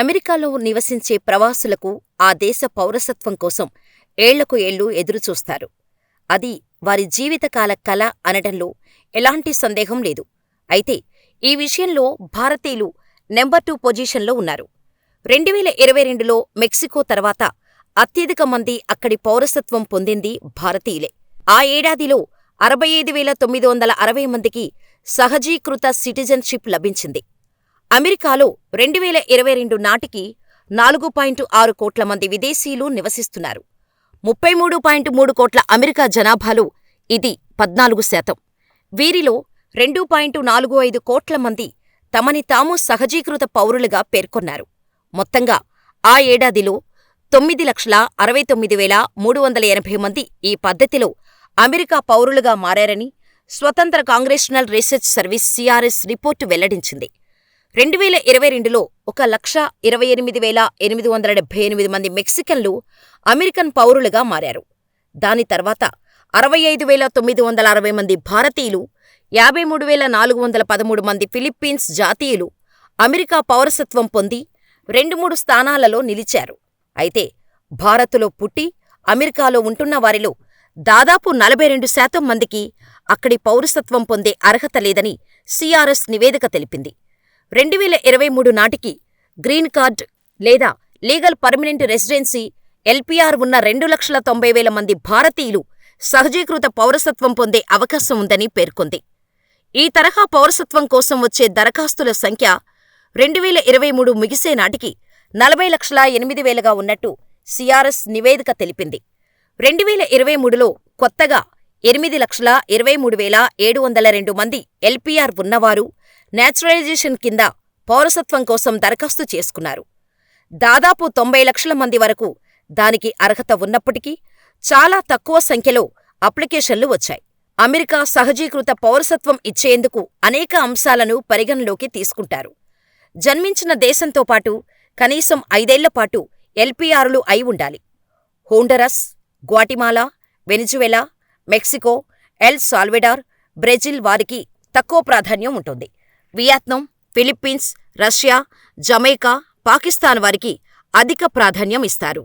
అమెరికాలో నివసించే ప్రవాసులకు ఆ దేశ పౌరసత్వం కోసం ఏళ్ళకు ఏళ్ళు ఎదురుచూస్తారు. అది వారి జీవితకాల కల అనడంలో ఎలాంటి సందేహం లేదు. అయితే ఈ విషయంలో భారతీయులు నెంబర్ టూ పొజిషన్లో ఉన్నారు. రెండువేల ఇరవై రెండులో మెక్సికో తర్వాత అత్యధిక మంది అక్కడి పౌరసత్వం పొందింది భారతీయులే. ఆ ఏడాదిలో అరవై ఐదు వేల తొమ్మిది వందల అరవై మందికి సహజీకృత సిటిజన్షిప్ లభించింది. అమెరికాలో రెండువేల ఇరవై రెండు నాటికి నాలుగు పాయింట్ ఆరు కోట్ల మంది విదేశీయులు నివసిస్తున్నారు. ముప్పై మూడు పాయింట్ మూడు కోట్ల అమెరికా జనాభాలో ఇది పద్నాలుగు శాతం. వీరిలో రెండు పాయింట్ నాలుగు ఐదు కోట్ల మంది తమని తాము సహజీకృత పౌరులుగా పేర్కొన్నారు. మొత్తంగా ఆ ఏడాదిలో తొమ్మిది లక్షల అరవై తొమ్మిది వేల మూడు వందల ఎనభై మంది ఈ పద్ధతిలో అమెరికా పౌరులుగా మారారని స్వతంత్ర congressional research service CRS report వెల్లడించింది. రెండువేల ఇరవై రెండులో ఒక లక్ష ఇరవై ఎనిమిది వేల ఎనిమిది వందల డెబ్బై ఎనిమిది మంది మెక్సికన్లు అమెరికన్ పౌరులుగా మారారు. దాని తర్వాత అరవై ఐదు వేల తొమ్మిది వందల అరవై మంది భారతీయులు, యాభై మూడు వేల నాలుగు వందల పదమూడు మంది ఫిలిప్పీన్స్ జాతీయులు అమెరికా పౌరసత్వం పొంది రెండు మూడు స్థానాలలో నిలిచారు. అయితే భారత్లో పుట్టి అమెరికాలో ఉంటున్న వారిలో దాదాపు నలభై రెండు శాతం మందికి అక్కడి పౌరసత్వం పొందే అర్హత లేదని సిఆర్ఎస్ నివేదిక తెలిపింది. రెండువేల ఇరవై మూడు నాటికి గ్రీన్ కార్డ్ లేదా లీగల్ పర్మినెంట్ రెసిడెన్సీ ఎల్పీఆర్ ఉన్న రెండు లక్షల తొంభై వేల మంది భారతీయులు సహజీకృత పౌరసత్వం పొందే అవకాశం ఉందని పేర్కొంది. ఈ తరహా పౌరసత్వం కోసం వచ్చే దరఖాస్తుల సంఖ్య రెండువేల ఇరవై మూడు ముగిసే నాటికి నలభై లక్షల ఎనిమిది వేలుగా ఉన్నట్టు సిఆర్ఎస్ నివేదిక తెలిపింది. రెండువేల ఇరవై మూడులో కొత్తగా ఎనిమిది లక్షల ఇరవై మూడు వేల ఏడు వందల రెండు మంది ఎల్పీఆర్ ఉన్నవారు నేచురలైజేషన్ కింద పౌరసత్వం కోసం దరఖాస్తు చేసుకున్నారు. దాదాపు తొంభై లక్షల మంది వరకు దానికి అర్హత ఉన్నప్పటికీ చాలా తక్కువ సంఖ్యలో అప్లికేషన్లు వచ్చాయి. అమెరికా సహజీకృత పౌరసత్వం ఇచ్చేందుకు అనేక అంశాలను పరిగణలోకి తీసుకుంటారు. జన్మించిన దేశంతో పాటు కనీసం ఐదేళ్ళపాటు ఎల్పీఆర్లు అయి ఉండాలి. Honduras, Guatemala, Venezuela, Mexico, El Salvador, Brazil వారికి తక్కువ ప్రాధాన్యం ఉంటుంది. Vietnam, Philippines, Russia, Jamaica, Pakistan వారికి అధిక ప్రాధాన్యం ఇస్తారు.